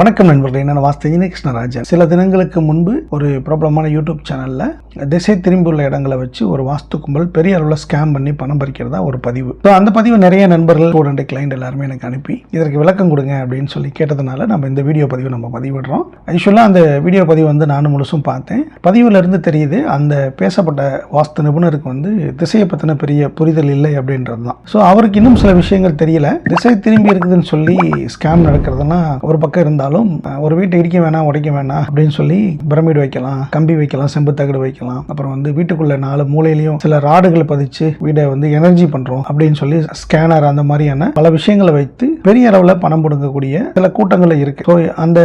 வணக்கம் நண்பர்களே நான் வாஸ்து கிருஷ்ணராஜன் சில தினங்களுக்கு முன்பு ஒரு பிரபலமான யூடியூப் சேனலில் திசை திரும்பி உள்ள இடங்களை வச்சு ஒரு வாஸ்து கும்பல் பெரிய அளவில் ஸ்கேம் பண்ணி பணம் பறிக்கிறதா ஒரு பதிவு. ஸோ அந்த பதிவு நிறைய நண்பர்கள் ஸ்டூடெண்ட் கிளைண்ட் எல்லாருமே எனக்கு அனுப்பி இதற்கு விளக்கம் கொடுங்க அப்படின்னு சொல்லி கேட்டதுனால நம்ம இந்த வீடியோ பதிவு நம்ம பதிவிடுறோம். ஆக்சுவலாக அந்த வீடியோ பதிவு வந்து நானும் முழுசும் பார்த்தேன். பதிவுல இருந்து தெரியுது அந்த பேசப்பட்ட வாஸ்து நிபுணருக்கு வந்து திசையை பற்றின பெரிய புரிதல் இல்லை அப்படின்றது தான். ஸோ அவருக்கு இன்னும் சில விஷயங்கள் தெரியல. திசை திரும்பி இருக்குதுன்னு சொல்லி ஸ்கேம் நடக்கிறதுனா ஒரு பக்கம் இருந்தால் இருந்தாலும் ஒரு வீட்டை இடிக்க வேணாம் உடைக்க வேணாம் அப்படின்னு சொல்லி பிரமிடு வைக்கலாம் கம்பி வைக்கலாம் செம்பு தகடு வைக்கலாம். அப்புறம் வந்து வீட்டுக்குள்ள நாலு மூலையிலையும் சில ராடுகளை பதிச்சு வீடை வந்து எனர்ஜி பண்றோம் அப்படின்னு சொல்லி ஸ்கேனர் அந்த மாதிரியான பல விஷயங்களை வைத்து பெரிய அளவில் பணம் கொடுக்கக்கூடிய சில கூட்டங்கள் இருக்கு. ஸோ அந்த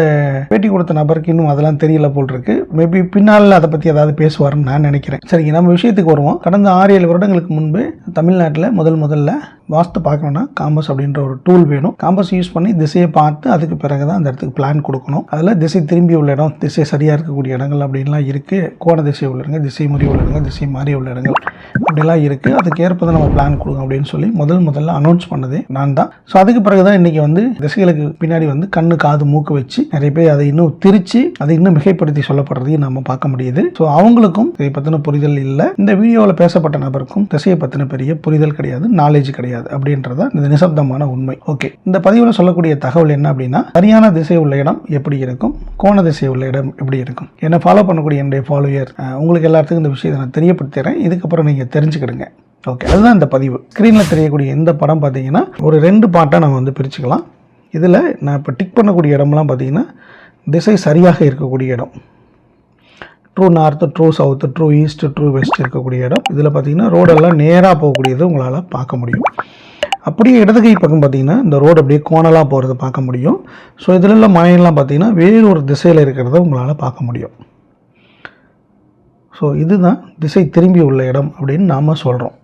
பேட்டி கொடுத்த நபருக்கு இன்னும் அதெல்லாம் தெரியல போல் இருக்கு. மேபி பின்னால் அதை பற்றி ஏதாவது பேசுவாருன்னு நான் நினைக்கிறேன். சரிங்க நம்ம விஷயத்துக்கு வருவோம். கடந்த ஆறு ஏழு வருடங்களுக்கு முன்பு தமிழ்நாட்டில் முதல் முதல்ல வாஸ்து பார்க்கணும்னா காம்பஸ் அப்படின்ற ஒரு டூல் வேணும். காம்பஸ் யூஸ் பண்ணி திசையை பார்த்து அதுக்கு பிறகு தான் அந்த இடத்துக்கு பிளான் கொடுக்கணும். அதில் திசை திரும்பி உள்ள இடம் திசை சரியாக இருக்கக்கூடிய இடங்கள் அப்படின்லாம் இருக்குது கோண திசை உள்ள இடங்கள் திசை முறி உள்ள இடங்கள் திசை மாறி உள்ள இடங்கள் அப்படிலாம் இருக்குது அதுக்கு ஏற்ப தான் நம்ம பிளான் கொடுங்க அப்படின்னு சொல்லி முதல் முதல்ல அனௌன்ஸ் பண்ணதே நான் தான். ஸோ அதுக்கு பிறகு தான் இன்றைக்கி வந்து திசைகளுக்கு பின்னாடி வந்து கண்ணு காது மூக்கு வச்சு நிறைய பேர் அதை இன்னும் திரிச்சு அதை இன்னும் மிகைப்படுத்தி சொல்லப்படுறதையும் நம்ம பார்க்க முடியுது. ஸோ அவங்களுக்கும் இதை பற்றின புரிதல் இல்லை. இந்த வீடியோவில் பேசப்பட்ட நபருக்கும் திசையை பற்றின பெரிய புரிதல் கிடையாது நாலேஜ் கிடையாது. அப்படின்றத இந்த நிசப்தமான உண்மை. ஓகே இந்த பதிவில் சொல்லக்கூடிய தகவல் என்ன அப்படின்னா சரியான திசை உள்ள இடம் எப்படி இருக்கும்? கோண திசை உள்ள இடம் எப்படி இருக்கும்? என்னை ஃபாலோ பண்ணக்கூடிய என்னுடைய ஃபாலோயர் உங்களுக்கு எல்லாத்துக்கும் இந்த விஷயத்தை நான் தெரியப்படுத்துகிறேன் இதுக்கப்புறம் நீங்கள் தெரிஞ்சுக்கிடுங்க. ஓகே அதுதான் இந்த பதிவு. ஸ்க்ரீனில் தெரியக்கூடிய இந்த படம் பார்த்தீங்கன்னா ஒரு ரெண்டு பாட்டாக நம்ம வந்து பிரிச்சுக்கலாம். இதில் நான் இப்போ டிக் பண்ணக்கூடிய இடம்லாம் பார்த்தீங்கன்னா திசை சரியாக இருக்கக்கூடிய இடம். True north true south true east true west இருக்கக்கூடிய இடம். இதில் பார்த்தீங்கன்னா ரோடெல்லாம் நேராக போகக்கூடியது உங்களால் பார்க்க முடியும். அப்படியே இடது கை பக்கம் பார்த்தீங்கன்னா இந்த ரோடு அப்படியே கோணலாக போகிறத பார்க்க முடியும். ஸோ இதில் உள்ள மலையெல்லாம் பார்த்தீங்கன்னா வேறு ஒரு திசையில் இருக்கிறத உங்களால் பார்க்க முடியும். ஸோ இதுதான் திசை திரும்பி உள்ள இடம் அப்படின்னு நாம் சொல்கிறோம்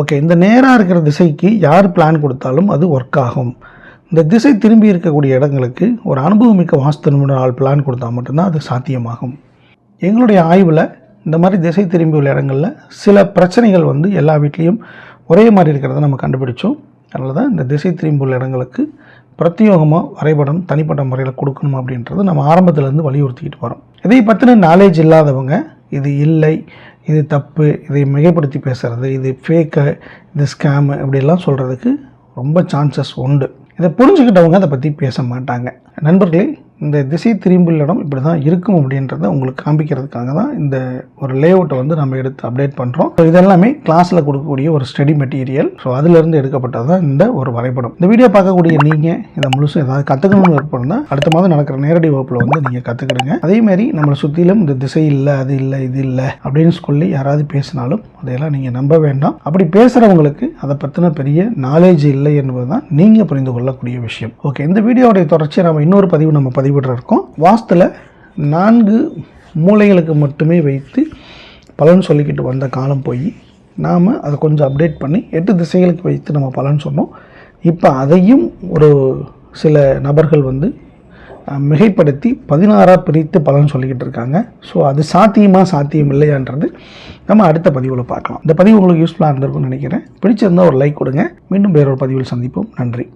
ஓகே இந்த நேராக இருக்கிற திசைக்கு யார் பிளான் கொடுத்தாலும் அது ஒர்க் ஆகும். இந்த திசை திரும்பி இருக்கக்கூடிய இடங்களுக்கு ஒரு அனுபவமிக்க வாஸ்து நிபுணர் ஆள் பிளான் கொடுத்தா மட்டும்தான் அது சாத்தியமாகும். எங்களுடைய ஆய்வில் இந்த மாதிரி திசை திரும்பி உள்ள இடங்களில் சில பிரச்சனைகள் வந்து எல்லா வீட்லேயும் ஒரே மாதிரி இருக்கிறத நம்ம கண்டுபிடிச்சோம். அதனால தான் இந்த திசை திரும்பி உள்ள இடங்களுக்கு பிரத்யோகமாக வரைபடம் தனிப்பட்ட முறையில் கொடுக்கணும் அப்படின்றது நம்ம ஆரம்பத்துலேருந்து வலியுறுத்திக்கிட்டு வரோம் இதை பற்றின நாலேஜ் இல்லாதவங்க இது இல்லை இது தப்பு இதை மிகைப்படுத்தி பேசுகிறது இது ஃபேக்கு இது ஸ்கேமு இப்படிலாம் சொல்கிறதுக்கு ரொம்ப சான்சஸ் உண்டு. இதை புரிஞ்சுக்கிட்டவங்க அதை பற்றி பேச மாட்டாங்க. நண்பர்களே இந்த திசை திரும்புள்ள இடம் இப்படி தான் இருக்கும் அப்படின்றத உங்களுக்கு காண்பிக்கிறதுக்காக தான் இந்த ஒரு லேஅவுட்டை வந்து நம்ம எடுத்து அப்டேட் பண்ணுறோம் ஸோ இதெல்லாமே கிளாஸில் கொடுக்கக்கூடிய ஒரு ஸ்டடி மெட்டீரியல் ஸோ அதிலிருந்து எடுக்கப்பட்டது தான் இந்த ஒரு வரைபடம். இந்த வீடியோ பார்க்கக்கூடிய நீங்கள் இதை முழுசும் ஏதாவது கற்றுக்கணும்னு விருப்பம் அடுத்த மாதம் நடக்கிற நேரடி வகுப்பில் வந்து நீங்கள் கற்றுக்கிடுங்க அதேமாரி நம்மளை சுற்றிலும் இந்த திசை இல்லை அது இல்லை இது இல்லை அப்படின்னு சொல்லி யாராவது பேசினாலும் அதையெல்லாம் நீங்கள் நம்ப வேண்டாம். அப்படி பேசுகிறவங்களுக்கு அதை பற்றின பெரிய நாலேஜ் இல்லை என்பது தான் நீங்கள் புரிந்து கொள்ளக்கூடிய விஷயம். ஓகே இந்த வீடியோவுடைய தொடர்ச்சியை நம்ம இன்னொரு பதிவு நம்ம பதிவிட இருக்கோம். நான்கு மூளைகளுக்கு மட்டுமே வைத்து பலன் சொல்லிக்கிட்டு வந்த காலம் போய் நாம் அதை கொஞ்சம் அப்டேட் பண்ணி எட்டு திசைகளுக்கு வைத்து நம்ம பலன் சொன்னோம். இப்போ அதையும் ஒரு சில நபர்கள் வந்து மிகைப்படுத்தி பதினாறாக பிரித்து பலன் சொல்லிக்கிட்டு இருக்காங்க. ஸோ அது சாத்தியமா சாத்தியம் இல்லையான்றது நம்ம அடுத்த பதிவில் பார்க்கலாம். இந்த பதிவு உங்களுக்கு யூஸ்ஃபுல்லாக இருந்திருக்கும்னு நினைக்கிறேன். பிடிச்சிருந்தா ஒரு லைக் கொடுங்க. மீண்டும் வேறொரு பதிவில் சந்திப்போம். நன்றி.